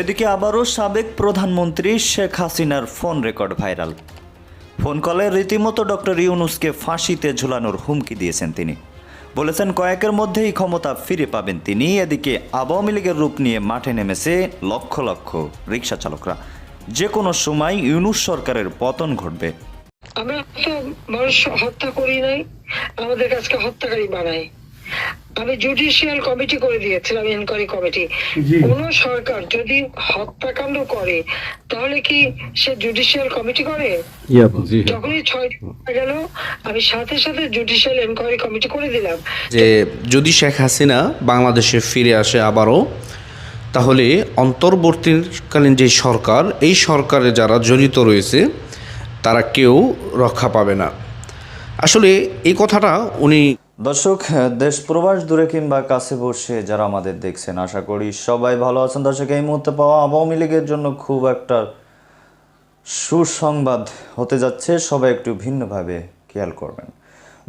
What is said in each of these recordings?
এদিকে আবারও সাবেক প্রধানমন্ত্রী শেখ হাসিনার ফোন রেকর্ড ভাইরাল। ফোন কলে রীতিমতো ডক্টর ইউনুসকে ফাঁসিতে ঝুলানোর হুমকি দিয়েছেন তিনি। বলেছেন কয়েকের মধ্যেই ক্ষমতা ফিরে পাবেন তিনি। এদিকে আওয়ামী লীগের রূপ নিয়ে মাঠে নেমেছে লক্ষ লক্ষ রিক্সা চালকরা। যে কোনো সময় ইউনুস সরকারের পতন ঘটবে। আমরা মানুষ হত্যা করি নাই, আমাদের কাছকে হত্যাকারী বানাই। আমি জুডিশিয়াল কমিটি করে দিয়েছিলাম এনকোয়ারি কমিটি কোন সরকার যদি হত্যাকাণ্ড করে তাহলে কি সে জুডিশিয়াল কমিটি করে? যখনই ছয় গেল আমি সাথে সাথে জুডিশিয়াল এনকোয়ারি কমিটি করে দিলাম। যে যদি শেখ হাসিনা বাংলাদেশে ফিরে আসে আবারও তাহলে অন্তর্বর্তীকালীন যে সরকার এই সরকারে যারা জড়িত রয়েছে তারা কেউ রক্ষা পাবে না। আসলে এই কথাটা উনি দর্শক, দেশ প্রবাস দূরে কিংবা কাছে বসে যারা আমাদের দেখছেন, আশা করি সবাই ভালো আছেন। দর্শক, এই মুহূর্তে পাওয়া আওয়ামী লীগের জন্য খুব একটা সুসংবাদ হতে যাচ্ছে। সবাই একটু ভিন্নভাবে খেয়াল করবেন।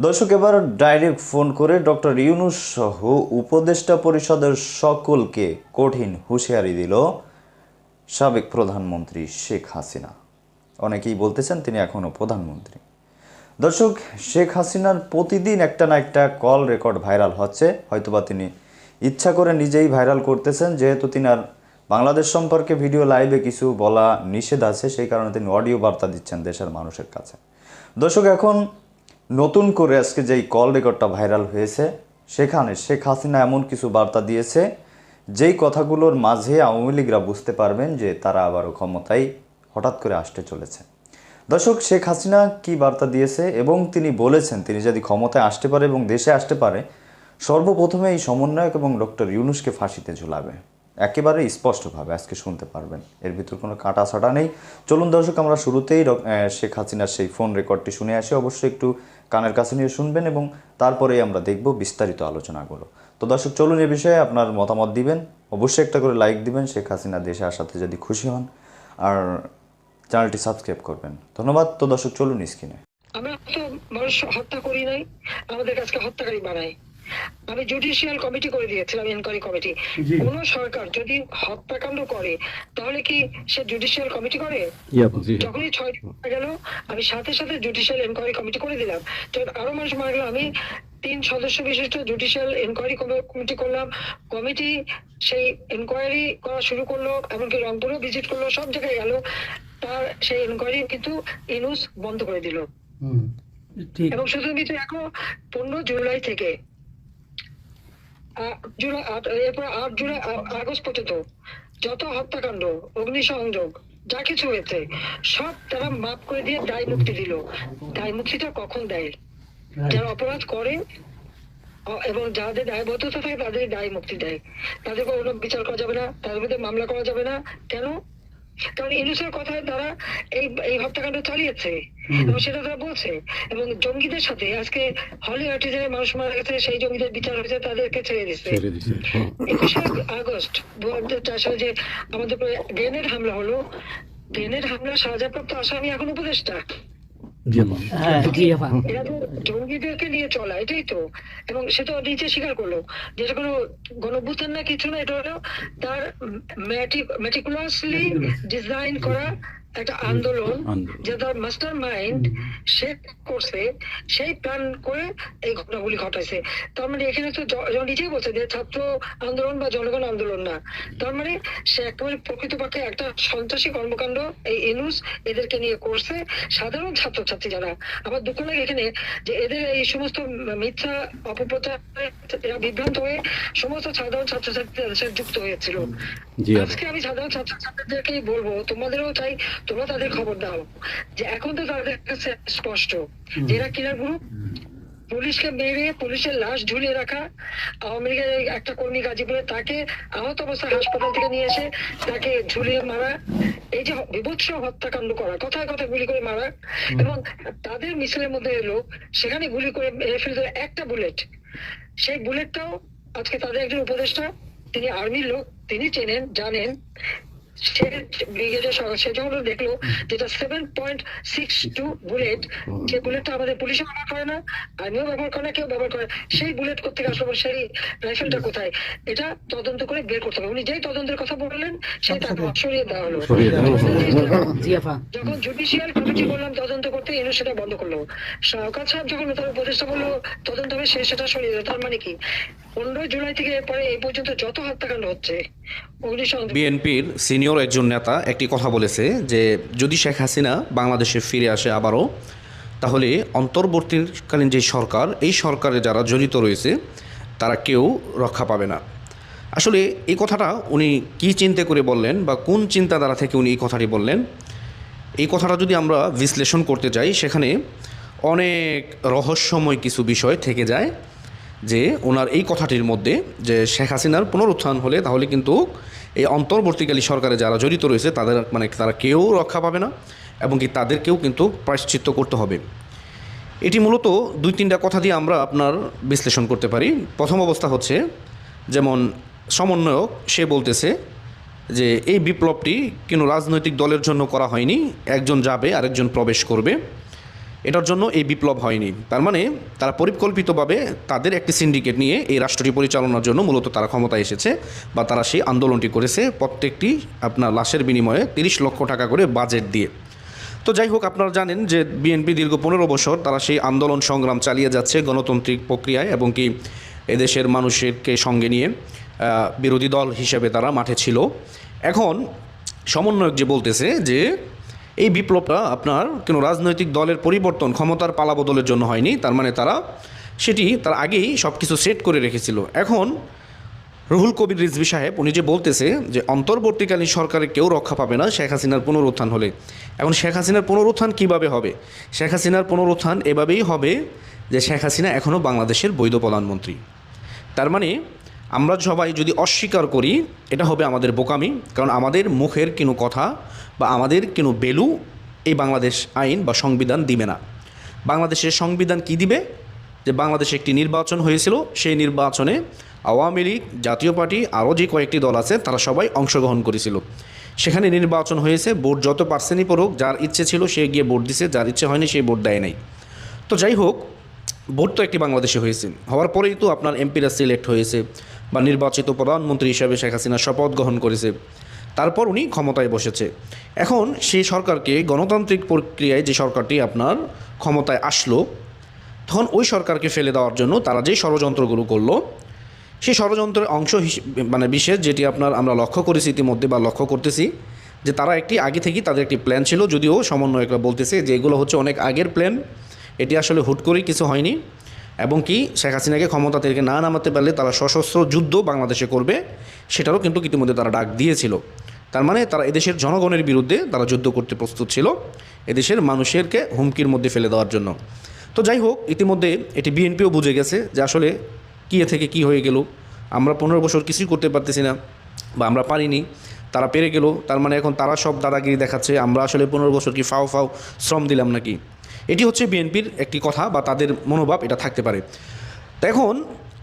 দর্শক, এবার ডাইরেক্ট ফোন করে ডক্টর ইউনুস সহ উপদেষ্টা পরিষদের সকলকে কঠিন হুঁশিয়ারি দিল সাবেক প্রধানমন্ত্রী শেখ হাসিনা। অনেকেই বলতেছেন তিনি এখনও প্রধানমন্ত্রী। দর্শক, শেখ হাসিনার প্রতিদিন একটা না একটা কল রেকর্ড ভাইরাল হচ্ছে। হয়তোবা তিনি ইচ্ছা করে নিজেই ভাইরাল করতেছেন, যেহেতু তিনি আর বাংলাদেশ সম্পর্কে ভিডিও লাইভে কিছু বলা নিষেধ আছে, সেই কারণে তিনি অডিও বার্তা দিচ্ছেন দেশের মানুষের কাছে। দর্শক, এখন নতুন করে আজকে যেই কল রেকর্ডটা ভাইরাল হয়েছে, সেখানে শেখ হাসিনা এমন কিছু বার্তা দিয়েছে, যেই কথাগুলোর মাঝে আওয়ামী লীগরা বুঝতে পারবেন যে তারা আবারও ক্ষমতায় হঠাৎ করে আসতে চলেছে। দর্শক, শেখ হাসিনা কি বার্তা দিয়েছে এবং তিনি বলেছেন, তিনি যদি ক্ষমতায় আসতে পারে এবং দেশে আসতে পারে, সর্বপ্রথমে এই সমন্বয়ক এবং ডক্টর ইউনুসকে ফাঁসিতে ঝুলাবে। একেবারে স্পষ্টভাবে আজকে শুনতে পারবেন। এর ভিতর কোনো কাটা ছাটা নেই। চলুন দর্শক, আমরা শুরুতেই শেখ হাসিনার সেই ফোন রেকর্ডটি শুনে আসি। অবশ্যই একটু কানের কাছে নিয়ে শুনবেন এবং তারপরেই আমরা দেখব বিস্তারিত আলোচনাগুলো। তো দর্শক, চলুন এ বিষয়ে আপনার মতামত দিবেন। অবশ্যই একটা করে লাইক দিবেন। শেখ হাসিনা দেশে আসাতে যদি খুশি হন। আর চ্যানেলটি সাবস্ক্রাইব করবেন। ধন্যবাদ। তো দর্শক চলুন স্ক্রিনে। আমরা তো মানুষ হত্যা করি নাই আমাদের কাছকে হত্যাকারী বানাই। আমি জুডিশিয়াল কমিটি করে দিয়েছিলাম এনকোয়ারি কমিটি কোন সরকার যদি হত্যাকাণ্ড করে তাহলে কি সে জুডিশিয়াল কমিটি করে? যখনই ছয় গেল আমি সাথে সাথে জুডিশিয়াল এনকোয়ারি কমিটি করে দিলাম। যখন আরও মানুষ মারা গেল। আমি তিন সদস্য বিশিষ্ট জুডিশিয়াল এনকোয়ারি কমিটি করলাম। কমিটি সেই এনকোয়ারি করা শুরু করল এমনকি রংপুরও ভিজিট করল সব জায়গায় গেল। সেই এনকোয়ারি কিন্তু ইনুস বন্ধ করে দিল। এবং শুধু কিন্তু এখন পনেরো জুলাই থেকে জুলাই এরপর আট জুলাই আগস্ট পর্যন্ত যত হত্যাকাণ্ড অগ্নিসংযোগ যা কিছু হয়েছে সব তারা মাফ করে দিয়ে দায় মুক্তি দিল। দায় মুক্তিটা কখন দেয়? যারা অপরাধ করে এবং যাদের দায়বদ্ধতা থাকে তাদের দায় মুক্তি দেয়। তাদের কোনো বিচার করা যাবে না তাদের বিরুদ্ধে মামলা করা যাবে না। কেন? কারণ ইনুসের কথায় তারা এই এই হত্যাকাণ্ড চালিয়েছে। এবং সেটা তারা বলছে। এবং জঙ্গিদের সাথে আজকে হলি আর্টিজানের মানুষ মারা গেছে সেই জঙ্গিদের বিচার হয়েছে তাদেরকে ছেড়ে দিচ্ছে একুশে আগস্ট দু হাজার চার সালে যে আমাদের গ্রেনেড হামলা হলো গ্রেনেড হামলা সাজাপ্রাপ্ত আসামি এখন উপদেষ্টা। হ্যাঁ এরা তো জঙ্গিদেরকে নিয়ে চলা এটাই তো। এবং সে তো নিজে স্বীকার করল যেটা কোনো গণভূতের না কিছু না এটা হলো তার মেটিকুলাসলি ডিজাইন করা একটা আন্দোলন যে তার মাস্টার মাইন্ড সে করছে সেই প্ল্যান করে এই ঘটনাগুলি ঘটাইছে। তার মানে এখানে তো নিজেই বলছে যে ছাত্র আন্দোলন বা জনগণ আন্দোলন না। তার মানে সে একেবারে প্রকৃতপক্ষে একটা সন্ত্রাসী কর্মকাণ্ড এই ইনুস এদেরকে নিয়ে করছে সাধারণ ছাত্রছাত্রী যারা। আবার দুঃখ লাগে এখানে যে এদের এই সমস্ত মিথ্যা অপপ্রচারে এরা বিভ্রান্ত হয়ে সমস্ত সাধারণ ছাত্রছাত্রী তাদের সাথে যুক্ত হয়েছিল। আজকে আমি সাধারণ ছাত্রছাত্রীদেরকেই বলব তোমাদেরও চাই তোমরা তাদের খবর দাও। যে এখন তো তাদের কাছে স্পষ্ট। যে এরা কিনার গ্রুপ পুলিশকে মেরে পুলিশের লাশ ঝুলিয়ে রাখা আওয়ামী লীগের একটা কর্মী গাজীপুরে তাকে আহত অবস্থায় হাসপাতাল থেকে নিয়ে এসে তাকে ঝুলিয়ে মারা এই যে বিভৎস হত্যাকাণ্ড করা কথায় কথায় গুলি করে মারা এবং তাদের মিছিলের মধ্যে এলো সেখানে গুলি করে মেরে ফেলতে একটা বুলেট। সেই বুলেটটাও আজকে তাদের একজন উপদেষ্টা তিনি আর্মির লোক তিনি চেনেন জানেন। সে ব্রিগেডের সঙ্গে যখন দেখল যেটা seven point six two bullet যে বুলেটটা আমাদের পুলিশে ব্যবহার করে না আমিও ব্যবহার করে না কেউ ব্যবহার করে। সেই বুলেট করতে আসলো সেই রাইফেলটা কোথায়? এটা তদন্ত করে বের করতে হবে। উনি যেই তদন্তের কথা বললেন সেই তাকে সরিয়ে দেওয়া হলো। যখন জুডিশিয়াল কমিটি বললাম তদন্ত করতে এনে সেটা বন্ধ করল। সরকার সাহেব যখন তার উপদেষ্টা বলল তদন্ত হবে সে সেটা সরিয়ে দিল তার মানে কি? পনেরোই জুলাই থেকে এই পর্যন্ত যত হত্যাকাণ্ড হচ্ছে বিএনপির সিনিয়র একজন নেতা একটি কথা বলেছে যে, যদি শেখ হাসিনা বাংলাদেশে ফিরে আসে আবারও, তাহলে অন্তর্বর্তীকালীন যে সরকার, এই সরকারে যারা জড়িত রয়েছে, তারা কেউ রক্ষা পাবে না। আসলে এই কথাটা উনি কি চিন্তা করে বললেন বা কোন চিন্তাধারা থেকে উনি এই কথাটি বললেন, এই কথাটা যদি আমরা বিশ্লেষণ করতে যাই, সেখানে অনেক রহস্যময় কিছু বিষয় থেকে যায়। যে ওনার এই কথাটির মধ্যে যে শেখ হাসিনার পুনরুত্থান হলে তাহলে কিন্তু এই অন্তর্বর্তীকালী সরকারে যারা জড়িত রয়েছে তাদের মানে তারা কেউ রক্ষা পাবে না এবং কি তাদেরকেও কিন্তু প্রায়শ্চিত্ত করতে হবে। এটি মূলত দুই তিনটা কথা দিয়ে আমরা আপনার বিশ্লেষণ করতে পারি। প্রথম অবস্থা হচ্ছে যেমন সমন্বয়ক সে বলতেছে যে এই বিপ্লবটি কোনো রাজনৈতিক দলের জন্য করা হয়নি, একজন যাবে, আরেকজন প্রবেশ করবে। এটার জন্য এই বিপ্লব হয়নি। তার মানে তারা পরিকল্পিতভাবে তাদের একটি সিন্ডিকেট নিয়ে এই রাষ্ট্রটি পরিচালনার জন্য মূলত তারা ক্ষমতায় এসেছে বা তারা সেই আন্দোলনটি করেছে প্রত্যেকটি আপনার লাশের বিনিময়ে তিরিশ লক্ষ টাকা করে বাজেট দিয়ে। তো যাই হোক, আপনারা জানেন যে বিএনপি দীর্ঘ পনেরো বছর তারা সেই আন্দোলন সংগ্রাম চালিয়ে যাচ্ছে গণতান্ত্রিক প্রক্রিয়ায় এবং কি এদেশের মানুষেরকে সঙ্গে নিয়ে বিরোধী দল হিসেবে তারা মাঠে ছিল। এখন সমন্বয়ক যে বলতেছে যে এই বিপ্লবটা আপনার কোনো রাজনৈতিক দলের পরিবর্তন ক্ষমতার পালাবদলের জন্য হয়নি, তার মানে তারা সেটি তার আগেই সব কিছু সেট করে রেখেছিল। এখন রুহুল কবির রিজভি সাহেব, উনি যে বলতেছে যে অন্তর্বর্তীকালীন সরকারে কেউ রক্ষা পাবে না শেখ হাসিনার পুনরুত্থান হলে। এখন শেখ হাসিনার পুনরুত্থান কীভাবে হবে? শেখ হাসিনার পুনরুত্থান এভাবেই হবে যে শেখ হাসিনা এখনও বাংলাদেশের বৈধ প্রধানমন্ত্রী। তার মানে আমরা সবাই যদি অস্বীকার করি, এটা হবে আমাদের বোকামি, কারণ আমাদের মুখের কোনো কথা বা আমাদের কোনো বেলু এই বাংলাদেশ আইন বা সংবিধান দিবে না। বাংলাদেশের সংবিধান কি দিবে? যে বাংলাদেশে একটি নির্বাচন হয়েছিল, সেই নির্বাচনে আওয়ামী লীগ, জাতীয় পার্টি, আরও যে কয়েকটি দল আছে, তারা সবাই অংশগ্রহণ করেছিল। সেখানে নির্বাচন হয়েছে, ভোট যত পার্সেন্টই পড়ুক, যার ইচ্ছে ছিল সে গিয়ে ভোট দিছে, যার ইচ্ছে হয়নি সেই ভোট দেয় নাই। তো যাই হোক ভোট তো একটি বাংলাদেশে হয়েছে। হওয়ার পরেই তো আপনার এমপিরা সিলেক্ট হয়েছে বা নির্বাচিত প্রধানমন্ত্রী হিসাবে শেখ হাসিনা শপথ গ্রহণ করেছে। তারপর উনি ক্ষমতায় বসেছে। এখন সেই সরকারকে গণতান্ত্রিক প্রক্রিয়ায় যে সরকারটি আপনার ক্ষমতায় আসলো, তখন ওই সরকারকে ফেলে দেওয়ার জন্য তারা যে ষড়যন্ত্রগুলো করল, সেই ষড়যন্ত্রের অংশ মানে বিশেষ যেটি আপনার আমরা লক্ষ্য করেছি ইতিমধ্যে বা লক্ষ্য করতেছি, যে তারা একটি আগে থেকেই তাদের একটি প্ল্যান ছিল, যদিও সমন্বয়করা বলতেছে যে এগুলো হচ্ছে অনেক আগের প্ল্যান এটি আসলে হুট করেই কিছু হয়নি। এবং কি শেখ হাসিনাকে ক্ষমতা থেকে না নামাতে পারলে তারা সশস্ত্র যুদ্ধ বাংলাদেশে করবে, সেটারও কিন্তু ইতিমধ্যে তারা ডাক দিয়েছিল। তার মানে তারা এদেশের জনগণের বিরুদ্ধে তারা যুদ্ধ করতে প্রস্তুত ছিল, এদেশের মানুষেরকে হুমকির মধ্যে ফেলে দেওয়ার জন্য। তো যাই হোক, ইতিমধ্যে এটি বিএনপিও বুঝে গেছে যে আসলে কী থেকে কি হয়ে গেল। আমরা পনেরো বছর কিছুই করতে পারতেছি না বা আমরা পারিনি, তারা পেরে গেল, তার মানে এখন তারা সব দাদাগিরি দেখাচ্ছে, আমরা আসলে পনেরো বছর কি ফাও ফাও শ্রম দিলাম নাকি? এটি হচ্ছে বিএনপির একটি কথা বা তাদের মনোভাব, এটা থাকতে পারে। এখন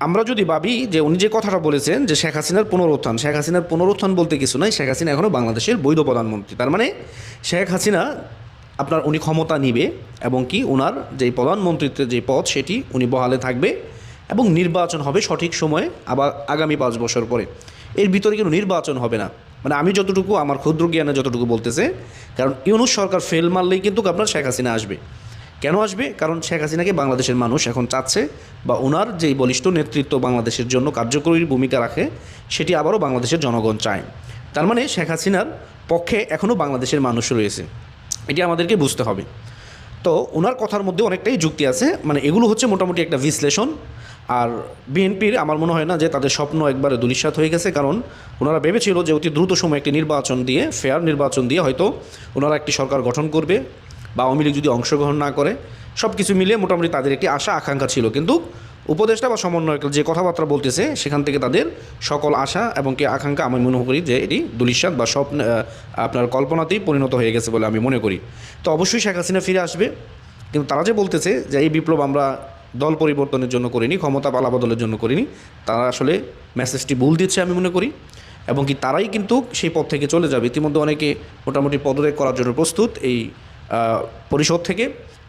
আমরা যদি ভাবি যে উনি যে কথাটা বলেছেন যে শেখ হাসিনার পুনরুত্থান, শেখ হাসিনার পুনরুত্থান বলতে কিছু নয় শেখ হাসিনা এখনও বাংলাদেশের বৈধ প্রধানমন্ত্রী। তার মানে শেখ হাসিনা আপনার উনি ক্ষমতা নিবে এবং কি ওনার যে প্রধানমন্ত্রীত্বের যে পদ, সেটি উনি বহালে থাকবে এবং নির্বাচন হবে সঠিক সময়ে, আবার আগামী পাঁচ বছর পরে। এর ভিতরে কিন্তু নির্বাচন হবে না। মানে আমি যতটুকু, আমার ক্ষুদ্র জ্ঞানে যতটুকু বলতেছে, কারণ ইউনুস সরকার ফেল মারলেই কিন্তু আপনার শেখ হাসিনা আসবে। কেন আসবে? কারণ শেখ হাসিনাকে বাংলাদেশের মানুষ এখন চাচ্ছে বা ওনার যেই বলিষ্ঠ নেতৃত্ব বাংলাদেশের জন্য কার্যকরী ভূমিকা রাখে, সেটি আবারও বাংলাদেশের জনগণ চায়। তার মানে শেখ হাসিনার পক্ষে এখনও বাংলাদেশের মানুষ রয়েছে। এটি আমাদেরকে বুঝতে হবে। তো ওনার কথার মধ্যে অনেকটাই যুক্তি আছে। মানে এগুলো হচ্ছে মোটামুটি একটা বিশ্লেষণ। আর বিএনপির আমার মনে হয় না যে তাদের স্বপ্ন একবারে দুলিশাত হয়ে গেছে। কারণ ওনারা ভেবেছিল যে অতি দ্রুত সময় একটি নির্বাচন দিয়ে, ফেয়ার নির্বাচন দিয়ে হয়তো ওনারা একটি সরকার গঠন করবে। বা আওয়ামী যদি অংশগ্রহণ না করে সব কিছু মিলিয়ে মোটামুটি তাদের একটি আশা, আকাঙ্ক্ষা ছিল। কিন্তু উপদেষ্টা বা সমন্বয়ক যে কথাবার্তা বলতেছে, সেখান থেকে তাদের সকল আশা এবং কি আকাঙ্ক্ষা আমি মনে করি যে এটি দুলিশাত বা স্বপ্ন আপনার কল্পনাতেই পরিণত হয়ে গেছে বলে আমি মনে করি। তো অবশ্যই শেখ হাসিনা ফিরে আসবে। কিন্তু তারা যে বলতেছে যে এই বিপ্লব আমরা দল পরিবর্তনের জন্য করিনি, ক্ষমতা পালাবদলের জন্য করিনি, তারা আসলে মেসেজটি ভুল দিচ্ছে আমি মনে করি। এবং কি তারাই কিন্তু সেই পথ থেকে চলে যাবে। ইতিমধ্যে অনেকে মোটামুটি পদত্যাগ করার জন্য প্রস্তুত। এই পরিষদ থেকে,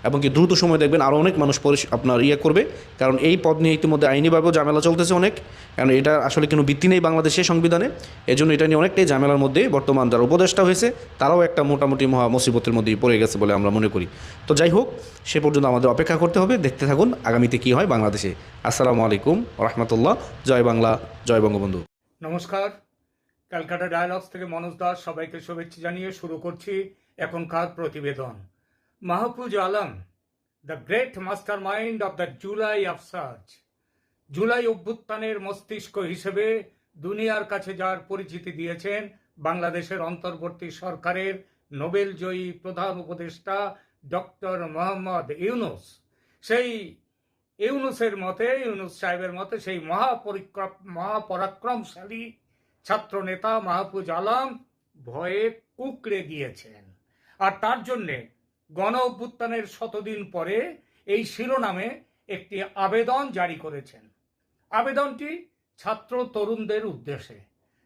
এবং কি দ্রুত সময় দেখবেন আরও অনেক মানুষ আপনার ইয়ে করবে, কারণ এই পদ নিয়ে ইতিমধ্যে আইনিভাবেও ঝামেলা চলতেছে অনেক, কারণ এটা আসলে কোনো ভিত্তি নেই বাংলাদেশের সংবিধানে, এজন্য এটা নিয়ে অনেকটাই ঝামেলার মধ্যে বর্তমান যারা উপদেষ্টা হয়েছে, তারাও একটা মোটামুটি মহা মুসিবতের মধ্যেই পড়ে গেছে বলে আমরা মনে করি। তো যাই হোক, সে পর্যন্ত আমাদের অপেক্ষা করতে হবে, দেখতে থাকুন আগামীতে কী হয় বাংলাদেশে। আসসালামু আলাইকুম রহমতুল্লাহ জয় বাংলা, জয় বঙ্গবন্ধু। নমস্কার, ক্যালকাটা ডায়ালগস থেকে মনোজ দাস সবাইকে শুভেচ্ছা জানিয়ে শুরু করছি। এখনকার প্রতিবেদন। Mahfuz Alam the great mastermind of the July search July অভ্যুত্থানের মস্তিষ্ক হিসেবে দুনিয়ার কাছে যার পরিচিতি দিয়েছেন বাংলাদেশের অন্তর্বর্তী সরকারের নোবেল জয়ী প্রধান উপদেষ্টা ডক্টর মোহাম্মদ ইউনুস। সেই ইউনুসের মতে, ইউনুস সাহেবের মতে, সেই মহাপরিক্রম মহাপরাক্রমশালী ছাত্র নেতা মাহফুজ আলম ভয়ে কুকড়ে গিয়েছেন। আর তার জন্যে গণ অভ্যুত্থানের শতদিন পরে এই শিরোনামে একটি আবেদন জারি করেছেন। আবেদনটি ছাত্র তরুণদের উদ্দেশ্যে।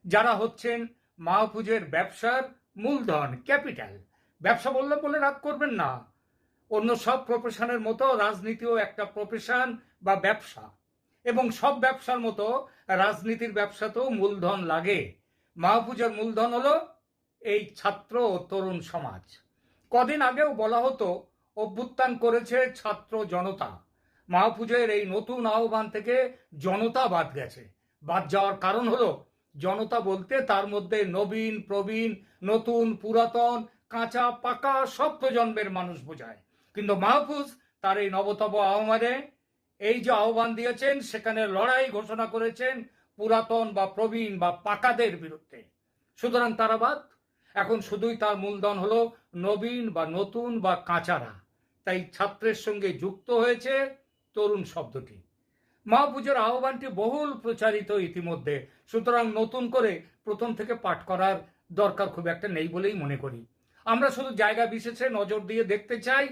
যারা হচ্ছেন মাহফুজের ব্যবসার মূলধন, ক্যাপিটাল। ব্যবসা বললে বলে রাগ করবেন না। অন্য সব প্রফেশনের মতো রাজনীতিও একটা প্রফেশন বা ব্যবসা। এবং সব ব্যবসার মতো রাজনীতির ব্যবসাতেও মূলধন লাগে। মাহফুজের মূলধন হলো এই ছাত্র ও তরুণ সমাজ। কদিন আগেও বলা হতো, অভ্যুত্থান করেছে ছাত্র জনতা। মাহফুজের এই নতুন আহ্বান থেকে জনতা বাদ গেছে। বাদ যাওয়ার কারণ হলো, জনতা বলতে তার মধ্যে নবীন, প্রবীণ, নতুন, পুরাতন, কাঁচা, পাকা সব প্রজন্মের মানুষ বোঝায়। কিন্তু মাহফুজ তার এই নবতব আহ্বানে এই যে আহ্বান দিয়েছেন, সেখানে লড়াই ঘোষণা করেছেন পুরাতন বা প্রবীণ বা পাকাদের বিরুদ্ধে। সুতরাং তারা বাদ। এখন শুধুই তার মূলধন হলো নবীন বা নতুন বা কাঁচারা। তাই ছাত্রের সঙ্গে যুক্ত হয়েছে তরুণ শব্দটি। মা পুজোর আহ্বানটি বহুল প্রচারিত ইতিমধ্যে। সুতরাং নতুন করে প্রথম থেকে পাঠ করার দরকার খুব একটা নেই বলেই মনে করি। আমরা শুধু জায়গা বিশেষে নজর দিয়ে দেখতে চাই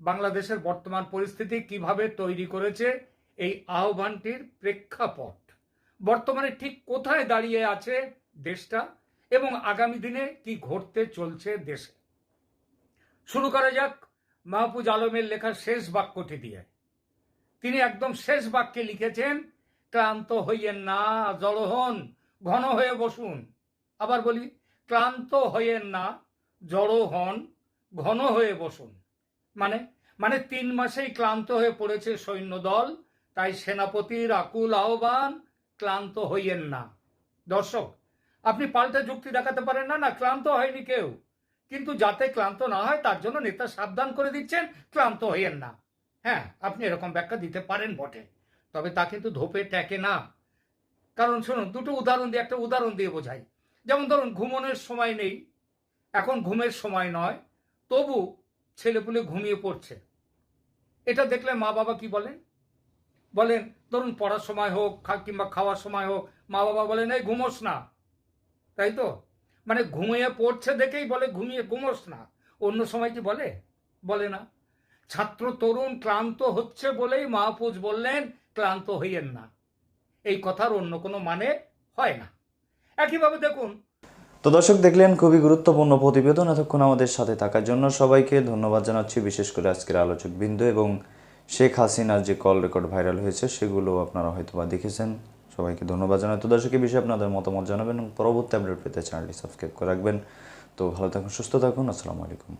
বাংলাদেশের বর্তমান পরিস্থিতি কীভাবে তৈরি করেছে এই আহ্বানটির প্রেক্ষাপট। বর্তমানে ঠিক কোথায় দাঁড়িয়ে আছে দেশটা এবং আগামী দিনে কি ঘটতে চলছে দেশে? শুরু করা যাক মাহফুজ আলমের লেখা শেষ বাক্যটি দিয়ে। তিনি একদম শেষ বাক্যে লিখেছেন, ক্লান্ত হইয়েন না, জড় হন, ঘন হয়ে বসুন। আবার বলি, ক্লান্ত হইয়েন না, জড়ো হন, ঘন হয়ে বসুন। মানে মানে তিন মাসেই ক্লান্ত হয়ে পড়েছে সৈন্যদল, তাই সেনাপতির আকুল আহ্বান, ক্লান্ত হইয়েন না। দর্শক, আপনি পাল্টা যুক্তি দেখাতে পারেন না না, ক্লান্ত হয়নি কেউ। কিন্তু যাতে ক্লান্ত না হয়, তার জন্য নেতা সাবধান করে দিচ্ছেন, ক্লান্ত হইয়েন না। হ্যাঁ আপনি এরকম ব্যাখ্যা দিতে পারেন বটে, তবে তা কিন্তু ধোপে ট্যাকে না। কারণ শুনুন, দুটো উদাহরণ দিয়ে একটা উদাহরণ দিয়ে বোঝাই। যেমন ধরুন, ঘুমনের সময় নেই, এখন ঘুমের সময় নয়, তবু ছেলেপুলে ঘুমিয়ে পড়ছে। এটা দেখলে মা বাবা কি বলেন? বলেন, ধরুন, পড়ার সময় হোক কিংবা খাওয়ার সময় হোক, মা বাবা বলেন, এই ঘুমোস না। তাই তো? মানে ঘুমিয়ে পড়ছে দেখেই বলে ঘুমিয়ে ঘুমোস না। অন্য সময় কি বলে? বলে না। ছাত্র তরুণ ক্লান্ত হচ্ছে বলেই মাহফুজ বললেন, ক্লান্ত হইয়েন না। এই কথার অন্য কোনো মানে হয় না। একইভাবে দেখুন। তো দর্শক, দেখলেন খুবই গুরুত্বপূর্ণ প্রতিবেদন এতক্ষণ আমাদের সাথে থাকার জন্য। সবাইকে ধন্যবাদ জানাচ্ছি, বিশেষ করে আজকের আলোচক বিন্দু এবং শেখ হাসিনার যে কল রেকর্ড ভাইরাল হয়েছে সেগুলো আপনারা হয়তো বা দেখেছেন। সবাইকে ধন্যবাদ জানাই। তো দর্শক এই বিষয়ে আপনাদের মতামত জানাবেন এবং পরবর্তী আপডেট পেতে চ্যানেলটি সাবস্ক্রাইব করে রাখবেন। তো ভালো থাকুন, সুস্থ থাকুন, আসসালামু আলাইকুম।